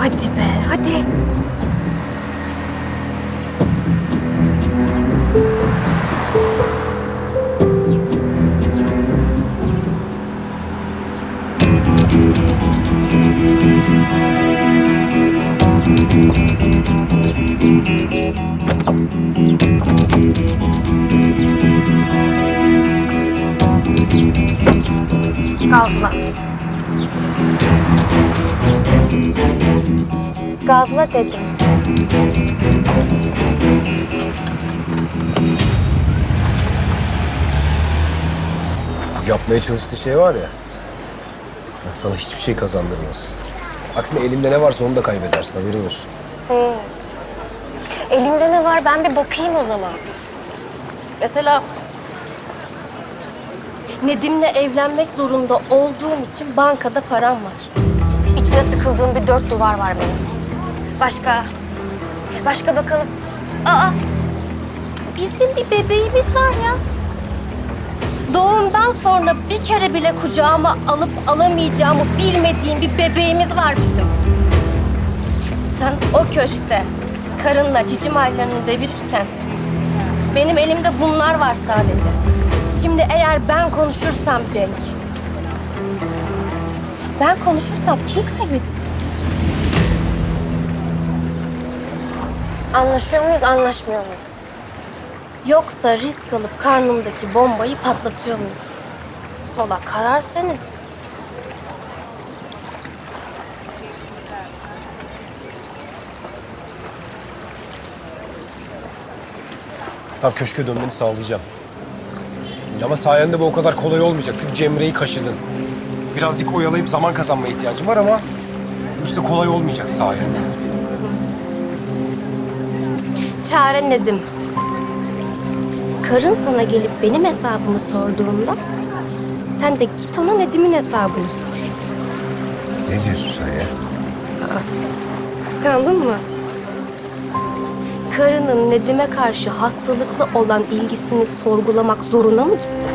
Hadi be, hadi. Gazla. Gazla dedim. Bu yapmaya çalıştığı şey var ya. Bak sana hiçbir şey kazandırmaz. Aksine elinde ne varsa onu da kaybedersin haberin olsun. Elinde ne var ben bir bakayım o zaman. Mesela Nedim'le evlenmek zorunda olduğum için bankada param var. İçine tıkıldığım bir dört duvar var benim. Başka? Başka bakalım. Aa, bizim bir bebeğimiz var ya. Doğumdan sonra bir kere bile kucağıma alıp alamayacağımı bilmediğim bir bebeğimiz var bizim. Sen o köşkte karınla cicim aylarını devirirken benim elimde bunlar var sadece. Şimdi eğer ben konuşursam Cenk, ben konuşursam kim kaybedecek? Anlaşıyor muyuz, anlaşmıyor muyuz? Yoksa risk alıp karnımdaki bombayı patlatıyor muyuz? Valla karar senin. Tam köşke dönmeni sağlayacağım. Ama sayende bu o kadar kolay olmayacak. Çünkü Cemre'yi kaşıdın. Birazcık oyalayıp zaman kazanmaya ihtiyacım var ama... ...bu işte kolay olmayacak sayende. Çare Nedim. Karın sana gelip benim hesabımı sorduğunda sen de git ona Nedim'in hesabını sor. Ne diyorsun sen ya? Kıskandın mı? Karının Nedim'e karşı hastalıklı olan ilgisini sorgulamak zoruna mı gitti?